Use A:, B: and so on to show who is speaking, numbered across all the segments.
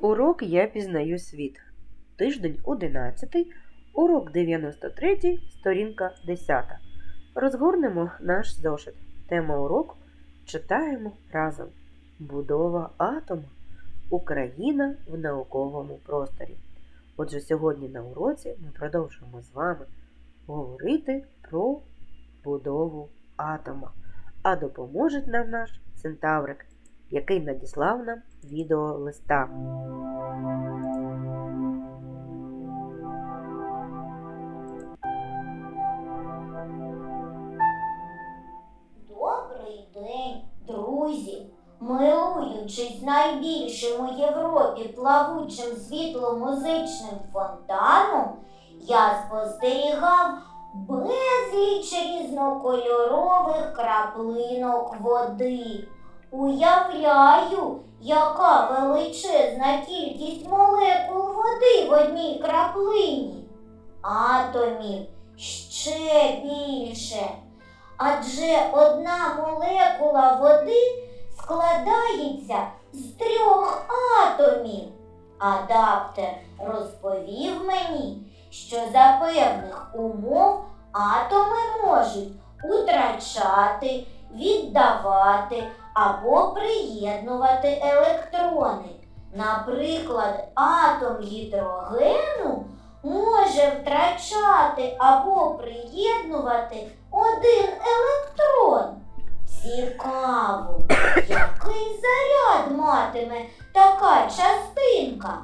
A: Урок Я пізнаю світ. Тиждень 11, урок 93, сторінка 10. Розгорнемо наш зошит. Тема уроку читаємо разом. Будова атома. Україна в науковому просторі. Отже, сьогодні на уроці ми продовжуємо з вами говорити про будову атома. А допоможе нам наш центаврик, який надіслав нам відеолиста.
B: Добрий день, друзі! Милуючись найбільшим у Європі плавучим світло-музичним фонтаном, я спостерігав безліч різнокольорових краплинок води. Уявляю, яка величезна кількість молекул води в одній краплині. Атомів ще більше. Адже одна молекула води складається з трьох атомів. Адаптер розповів мені, що за певних умов атоми можуть утрачати, віддавати або приєднувати електрони. Наприклад, атом гідрогену може втрачати або приєднувати один електрон. Цікаво, який заряд матиме така частинка.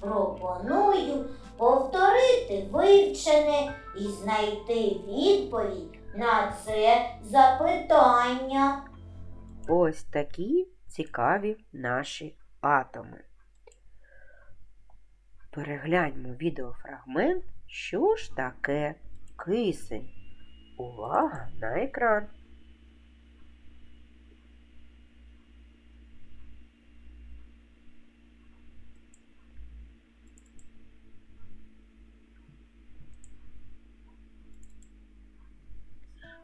B: Пропоную повторити вивчене і знайти відповідь на це запитання.
A: Ось такі цікаві наші атоми. Перегляньмо відеофрагмент, що ж таке кисень. Увага на екран.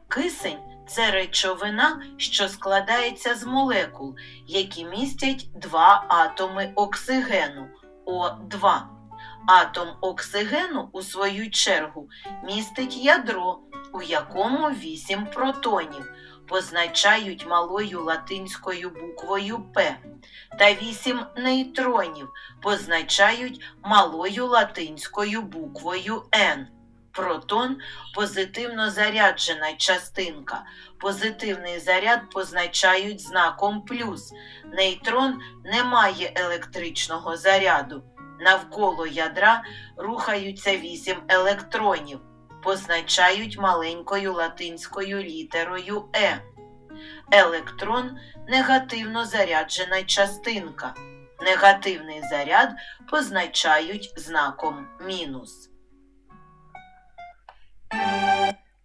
C: Кисень це речовина, що складається з молекул, які містять два атоми оксигену О2. Атом оксигену, у свою чергу, містить ядро, у якому 8 протонів, позначають малою латинською буквою П, та 8 нейтронів позначають малою латинською буквою Н. Протон позитивно заряджена частинка. Позитивний заряд позначають знаком плюс. Нейтрон не має електричного заряду. Навколо ядра рухаються вісім електронів, позначають маленькою латинською літерою Е. Електрон негативно заряджена частинка. Негативний заряд позначають знаком мінус.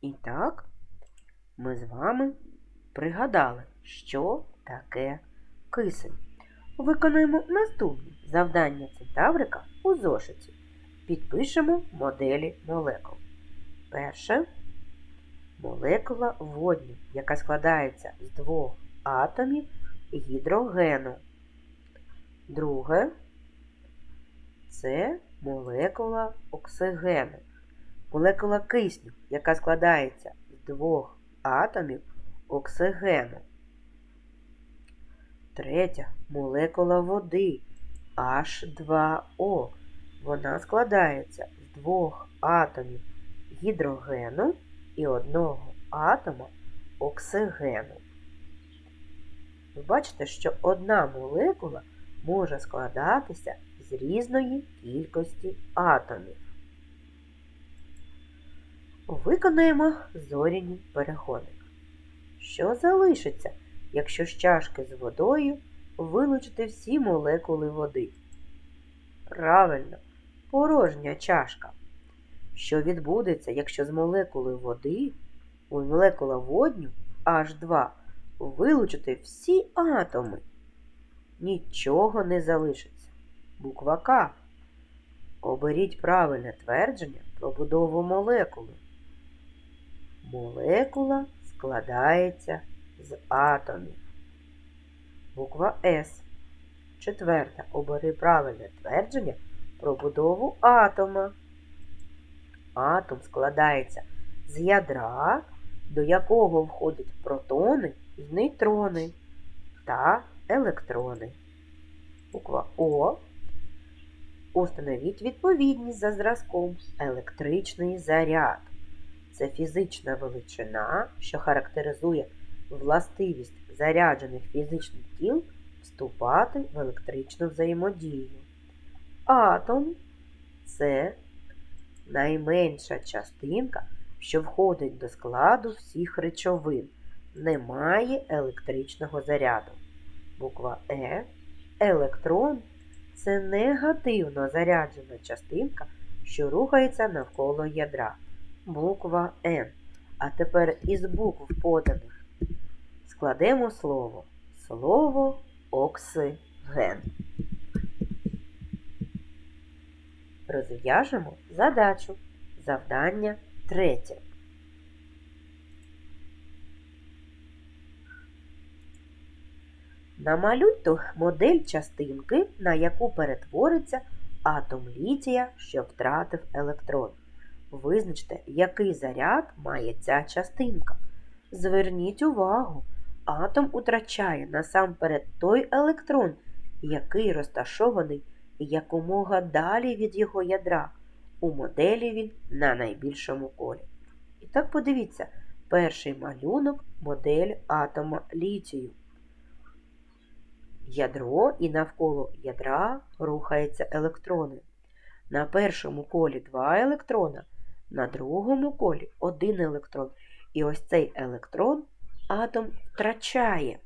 A: І так, ми з вами пригадали, що таке кисень. Виконуємо наступні завдання центаврика у зошиті. Підпишемо моделі молекул. Перше молекула водню, яка складається з двох атомів гідрогену. Друге це молекула оксигену. Молекула кисню, яка складається з двох атомів оксигену. Третя молекула води H2O. Вона складається з двох атомів гідрогену і одного атома оксигену. Ви бачите, що одна молекула може складатися з різної кількості атомів. Виконаємо зоряні переходи. Що залишиться, якщо з чашки з водою вилучити всі молекули води? Правильно, порожня чашка. Що відбудеться, якщо з молекули води, у молекула водню H2 вилучити всі атоми? Нічого не залишиться. Буква К. Оберіть правильне твердження про будову молекули. Молекула складається з атомів. Буква С. Четверте. Обери правильне твердження про будову атома. Атом складається з ядра, до якого входять протони і нейтрони та електрони. Буква О. Установіть відповідність за зразком електричний заряд. Це фізична величина, що характеризує властивість заряджених фізичних тіл вступати в електричну взаємодію. Атом це найменша частинка, що входить до складу всіх речовин. Немає електричного заряду. Буква Е. Електрон це негативно заряджена частинка, що рухається навколо ядра. Буква Н. А тепер із букв поданих складемо слово. Слово оксиген. Розв'яжемо задачу. Завдання третє. Намалюйте модель частинки, на яку перетвориться атом літія, що втратив електрон. Визначте, який заряд має ця частинка. Зверніть увагу, атом утрачає насамперед той електрон, який розташований якомога далі від його ядра. У моделі він на найбільшому колі. І так подивіться, перший малюнок модель атома літію. Ядро і навколо ядра рухаються електрони. На першому колі два електрона, на другому колі один електрон. І ось цей електрон атом втрачає.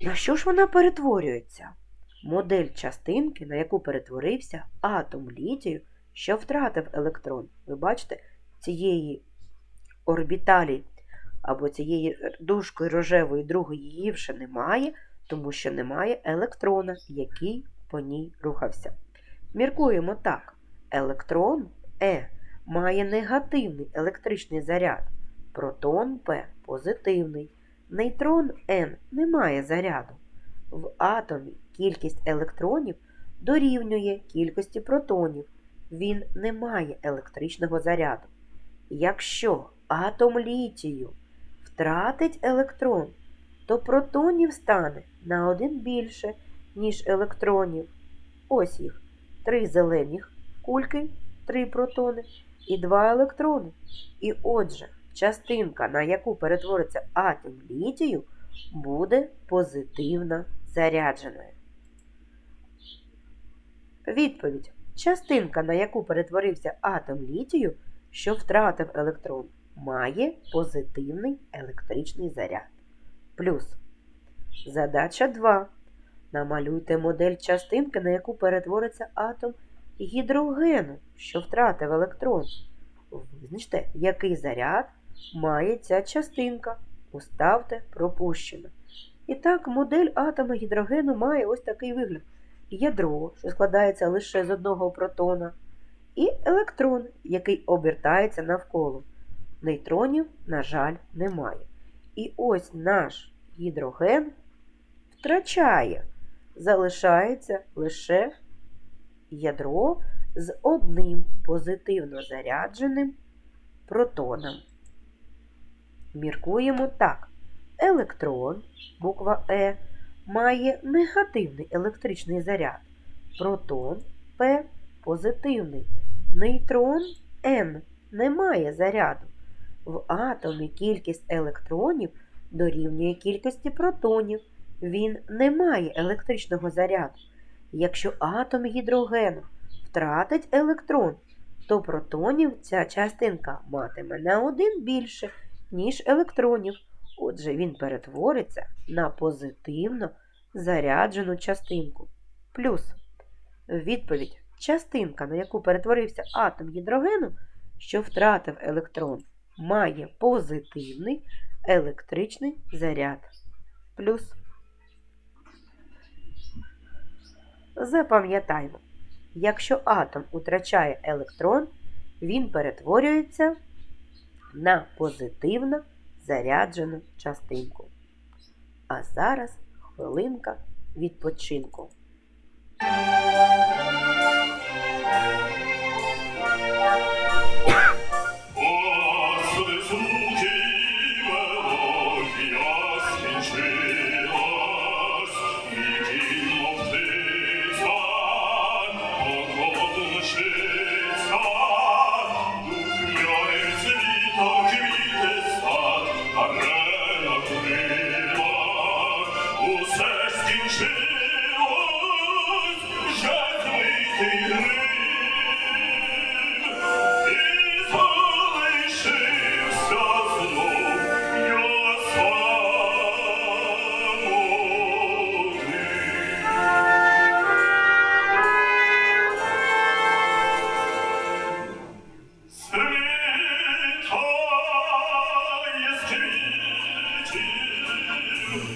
A: На що ж вона перетворюється? Модель частинки, на яку перетворився атом літію, що втратив електрон. Ви бачите, цієї орбіталі або цієї дужкою рожевої другої її вже немає, тому що немає електрона, який по ній рухався. Міркуємо так: електрон Е має негативний електричний заряд, протон П позитивний, нейтрон Н не має заряду. В атомі кількість електронів дорівнює кількості протонів. Він не має електричного заряду. Якщо атом літію втратить електрон, то протонів стане на один більше, ніж електронів. Ось їх. Три зелених кульки, три протони і два електрони. І отже, частинка, на яку перетвориться атом літію, буде позитивно зарядженою. Відповідь. Частинка, на яку перетворився атом літію, що втратив електрон, має позитивний електричний заряд. Плюс. Задача 2. Намалюйте модель частинки, на яку перетвориться атом гідрогену, що втратив електрон. Визначте, який заряд має ця частинка. Уставте пропущено. І так, модель атома гідрогену має ось такий вигляд. Ядро, що складається лише з одного протона, і електрон, який обертається навколо. Нейтронів, на жаль, немає. І ось наш гідроген втрачає, залишається лише ядро з одним позитивно зарядженим протоном. Міркуємо так. Електрон, буква Е, має негативний електричний заряд. Протон П позитивний. Нейтрон Н не має заряду. В атомі кількість електронів дорівнює кількості протонів. Він не має електричного заряду. Якщо атом гідрогену втратить електрон, то протонів ця частинка матиме на один більше, ніж електронів. Отже, він перетвориться на позитивно заряджену частинку. Плюс відповідь частинка, на яку перетворився атом гідрогену, що втратив електрон, має позитивний електричний заряд. Плюс. Запам'ятаймо, якщо атом утрачає електрон, він перетворюється на позитивно заряджену частинку. А зараз хвилинка відпочинку.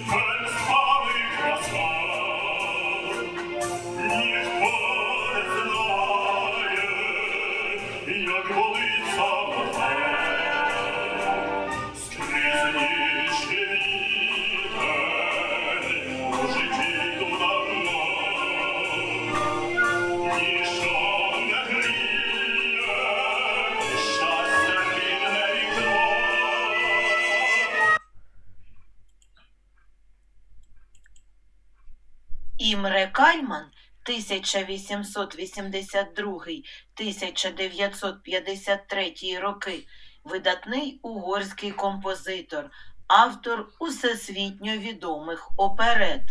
D: Hey.
C: Імре Кальман 1882-1953 роки видатний угорський композитор, автор усесвітньо відомих оперет.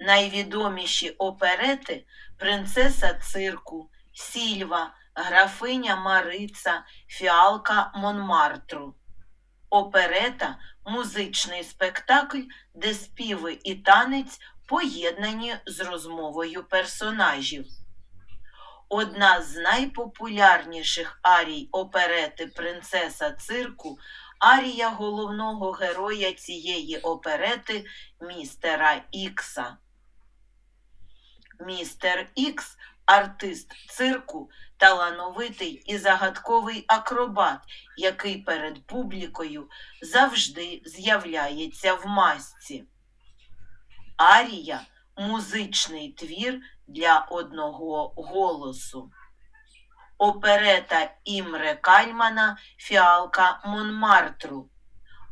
C: Найвідоміші оперети Принцеса цирку, Сільва, Графиня Марица, Фіалка Монмартру. Оперета музичний спектакль, де співи і танець поєднані з розмовою персонажів. Одна з найпопулярніших арій оперети Принцеса цирку арія головного героя цієї оперети містера Ікса. Містер Ікс артист цирку, талановитий і загадковий акробат, який перед публікою завжди з'являється в масці. Арія музичний твір для одного голосу. Оперета Імре Кальмана Фіалка Монмартру.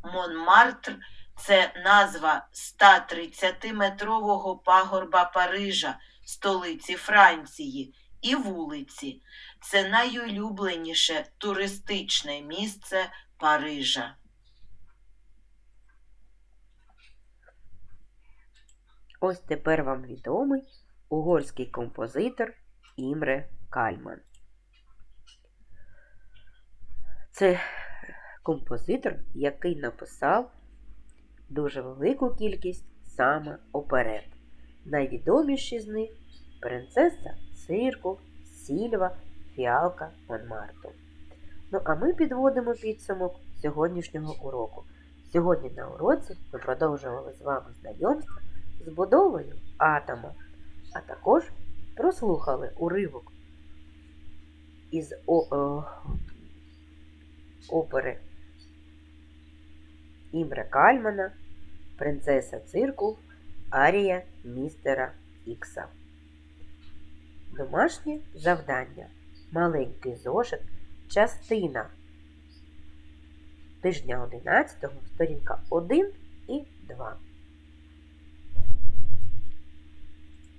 C: Монмартр це назва 130-метрового пагорба Парижа, столиці Франції, і вулиці. Це найулюбленіше туристичне місце Парижа.
A: Ось тепер вам відомий угорський композитор Імре Кальман. Це композитор, який написав дуже велику кількість саме оперет. Найвідоміші з них принцеса цирку, Сільва, Фіалка Монмарту. Ну а ми підводимо підсумок сьогоднішнього уроку. Сьогодні на уроці ми продовжували з вами знайомство з будовою атома, а також прослухали уривок із о, о, опери Імре Кальмана, Принцеса цирку, Арія містера Ікса. Домашнє завдання. Маленький зошит, частина тижня 11, сторінка 1 і 2.